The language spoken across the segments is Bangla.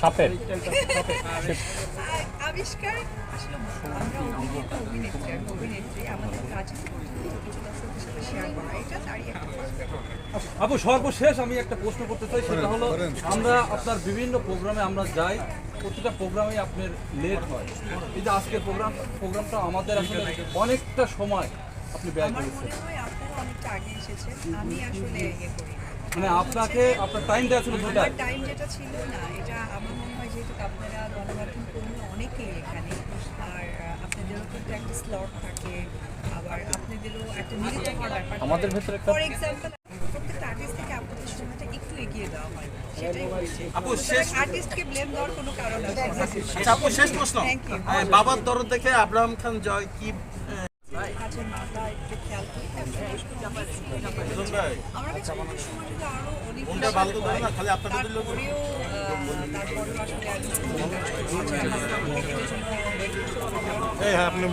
সাপের? আবিষ্কার আসলে আমরা অভিনেত্রী অভিনেত্রী আমাদের কাজ আপু সর্বশেষ আমি একটা প্রশ্ন করতে চাই সেটা হলো আমরা আপনার বিভিন্ন প্রোগ্রামে আমরা যাই প্রতিটা প্রোগ্রামে আপনার লেট হয়। এই যে আজকের প্রোগ্রাম প্রোগ্রামটা আমাদের আসলে অনেকটা সময় আপনি ব্যয় করেছেন। আমি আসলে ইয়ে করি মানে আপনাকে আপনার টাইম দেওয়া ছিল টাইম যেটা ছিল না এটা আমার মনে হয় যেহেতু আপনারা গণমাধ্যম কর্মী অনেকেই এখানে। আর আপনাদেরও কিন্তু একটা স্লট থাকে আবার আপনাদেরও একটা মিলিত হওয়ার ব্যাপার আমাদের ভেতরে একটা- ফর এক্সাম্পল প্রত্যেকটা আর্টিস্ট থেকে আপনাদের সময়টা একটু এগিয়ে দেওয়া হয় সেটাই হচ্ছে। আপু, শেষ- আর্টিস্টকে ব্লেম দেওয়ার কোনো কারণ আছে আচ্ছা আপু শেষ প্রশ্ন। বাবার দরদ দেখে আব্রাহাম খান জয় কি মাথা তারপরেও আমি এই আপনি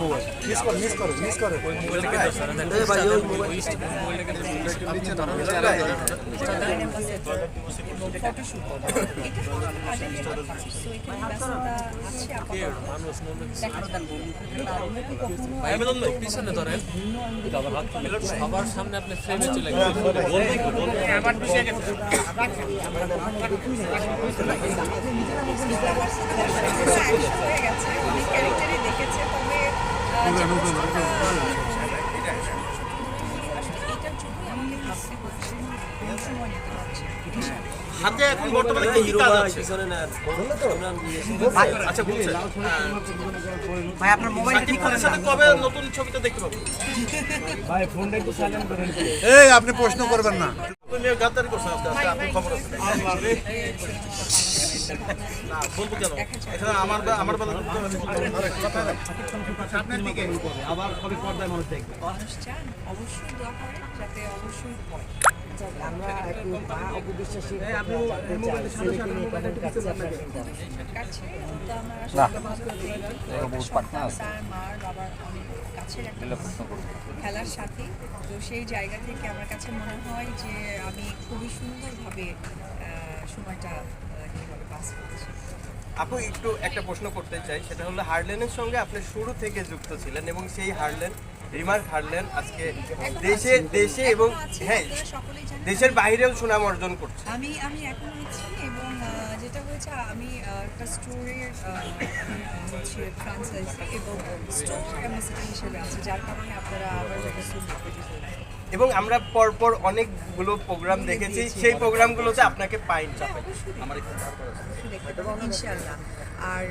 সবার সামনে আপনি ফ্রেমে চলে হাতে এখন বর্তমানে কি কি কাজ আছে? আচ্ছা বলছেন। ভাই আপনার মোবাইল সাকিব খানের সাথে কবে নতুন ছবিটা দেখতে পাবো এই আপনি প্রশ্ন করবেন না। আপনি গাদ্দারি করছেন আজকে খবর আছে অবশ্যই খেলার সাথে তো সেই জায়গা থেকে আমার কাছে মনে হয় যে আমি খুবই সুন্দরভাবে সময়টা আপু একটু একটা প্রশ্ন করতে চাই। সেটা হলো হার্লেনের সঙ্গে আপনি শুরু থেকে যুক্ত ছিলেন এবং সেই হার্লেন রিমার্ক হার্লেন আজকে দেশে দেশে এবং হ্যাঁ। দেশের বাইরেও সুনাম অর্জন করছে। আমি আমি এখন আছি এবং যেটা হয়েছে আমি একটা স্টোরের ফ্রান্সাইজি এবং স্টোর হিসেবে আছি যার কারণে আপনারা কিছু এবং আমরা পরপর অনেকগুলো প্রোগ্রাম দেখেছি সেই প্রোগ্রামগুলোতে আপনাকে পাইনি আর